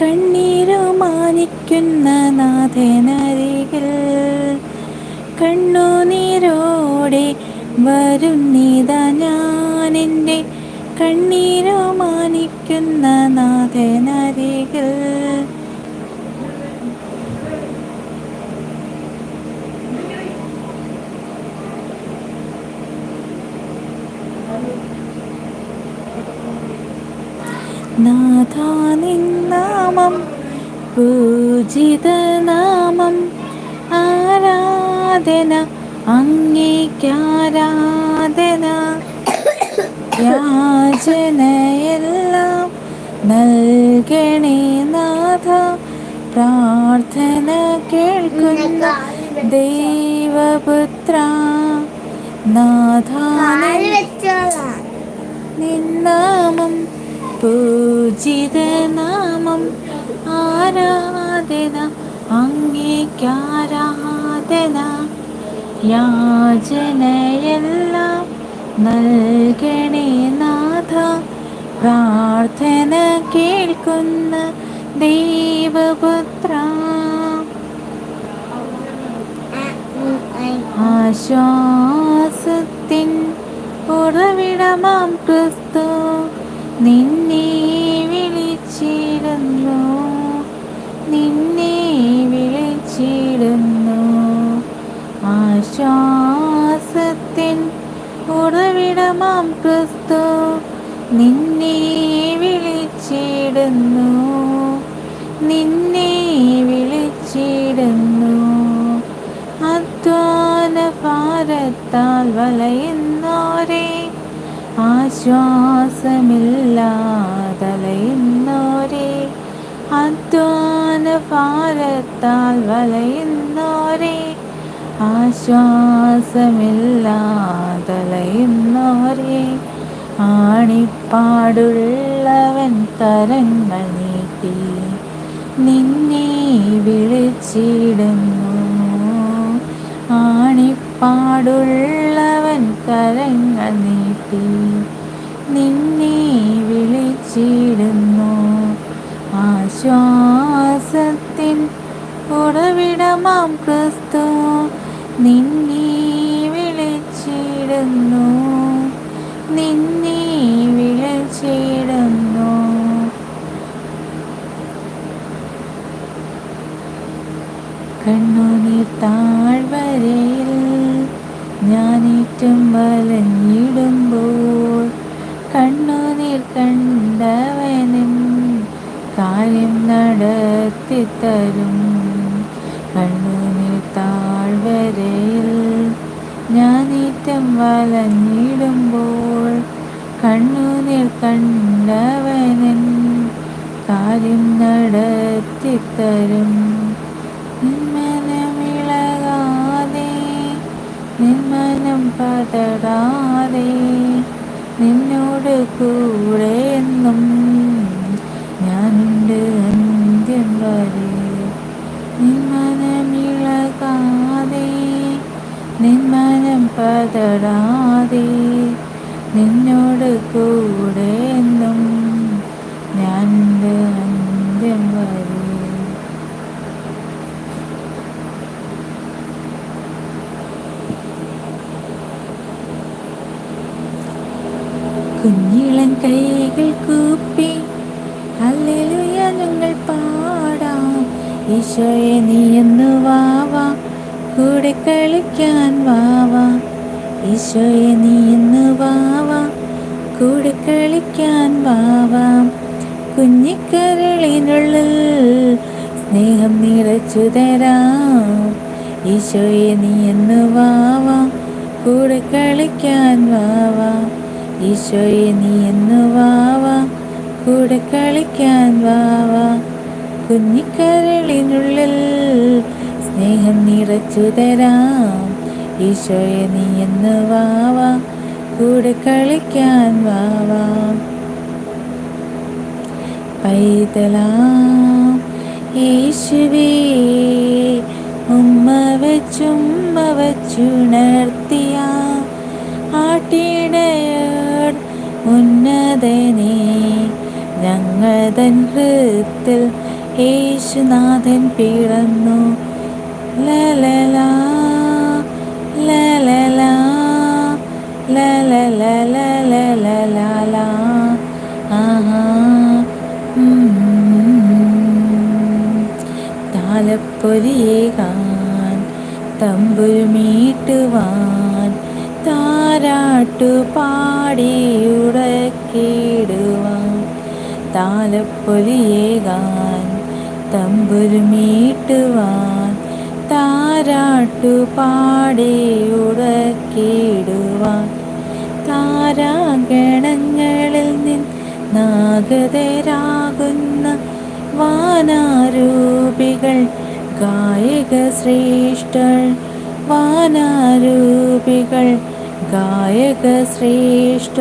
കണ്ണീരുമാനിക്കുന്ന നാഥനരികിൽ കണ്ണുനീരോടെ വരുന്നിതാ ഞാനെന്റെ കണ്ണീരുമാനിക്കുന്ന നാഥനരികിൽ. നാഥാനിന്നാമം പൂജിതനാമം ആരാധന അങ്ങേക്കാരാധന യാചനയെല്ലാം നൽകണേ നാഥ പ്രാർത്ഥന കേൾക്കുന്ന ദൈവപുത്ര. നാഥാനി നിന്നാമം പൂജിതനാമം ആരാധന അങ്ങേക്കാരാധന യാചനയെല്ലാം നൽകണേ നാഥ. പ്രാർത്ഥന കേൾക്കുന്ന ദൈവപുത്ര. ആശ്വാസത്തിൻ ഉറവിടമാം ക്രിസ്തു. നിന്നെ വിളിച്ചിടുന്നു. നിന്നെ വിളിച്ചിടുന്നു. ആശ്വാസത്തിൻ ഉറവിടമാം ക്രിസ്തു. നിന്നെ വിളിച്ചിടുന്നു. നിന്നെ വിളിച്ചിടുന്നു. അധ്വാന ഭാരത്താൽ വലയുന്നോരേ. ആശ്വാസമില്ലാതലയുന്നോരേ അധ്വാന ഭാരത്താൽ വലയുന്നോരെ ആശ്വാസമില്ലാതലയുന്നോരെ ആണിപ്പാടുള്ളവൻ തരങ്ങൾ നീട്ടി നിന്നെ വിളിച്ചിടുന്നു. ആണിപ്പാടുള്ളവൻ കരങ്ങൾ നീട്ടി നിന്നെ വിളിച്ചിടുന്നു. ആശ്വാസത്തിൻ ഉറവിടമാം ക്രിസ്തു നിന്നെ വിളിച്ചിടുന്നു. നിന്നെ വിളിച്ചിടുന്നു. കണ്ണുനീർ താഴ്വരയിൽ ഞാനേറ്റം വലഞ്ഞിടുമ്പോൾ കണ്ണുനീർ കണ്ടവനും കാര്യം നടത്തിത്തരും കണ്ണുനീർ താഴ്വരയിൽ ഞാൻ ഈറ്റം വലഞ്ഞിടുമ്പോൾ കണ്ണുനീർ കണ്ടവനും കാര്യം നടത്തിത്തരും പതടാതെ നിന്നോട് കൂടെ എന്നും ഞാനുണ്ട് അന്ത്യം വരെ. നിന്മനമിളകാതെ നിന്മനം പതടാതെ നിന്നോട് കൂടെ എന്നും ഞാനുണ്ട് അന്ത്യം വരെ കുഞ്ഞിളം കൈകൾ കൂപ്പി അല്ലെലുയ ഞങ്ങൾ പാടാം. ഈശോയെ നീ എന്ന് വാവാ കൂടെ കളിക്കാൻ വാവാ ഈശോയെ നീ എന്ന് വാവാ കൂടെ കളിക്കാൻ വാവാം കുഞ്ഞിക്കരളിനുള്ളിൽ സ്നേഹം നിറച്ചു തരാം. ഈശോയെ നീ എന്ന് വാവാ കൂടെ കളിക്കാൻ വാവാ ഈശോയെ നീ എന്ന് വാവാ കൂടെ കളിക്കാൻ വാവാ കുഞ്ഞിക്കരളിനുള്ളിൽ സ്നേഹം നിറച്ചു തരാം. ഈശോയെ നീ എന്ന് വാവാ കൂടെ കളിക്കാൻ വാവാ പൈതലാം യേശുവേ ഉമ്മ ഉന്നതനെ ഞങ്ങൾ തൻ ഹൃത്തിൽ യേശുനാഥൻ പിറന്നു ലലലാ ലലലലലലലാ ആഹാ തമ്പുരുമീട്ടുവാൻ താരാട്ടു പാടിയുടക്കിടുവാൻ താലപ്പൊലിയേകാൻ തമ്പുരുമീട്ടുവാൻ താരാട്ടു പാടിയുടക്കിടുവാൻ താരാഗണങ്ങളിൽ നിന്നാഗതരാകുന്ന വാനാരൂപികൾ ഗായക ശ്രേഷ്ഠർ വാനാരൂപികൾ गायकश्रेष्ठ।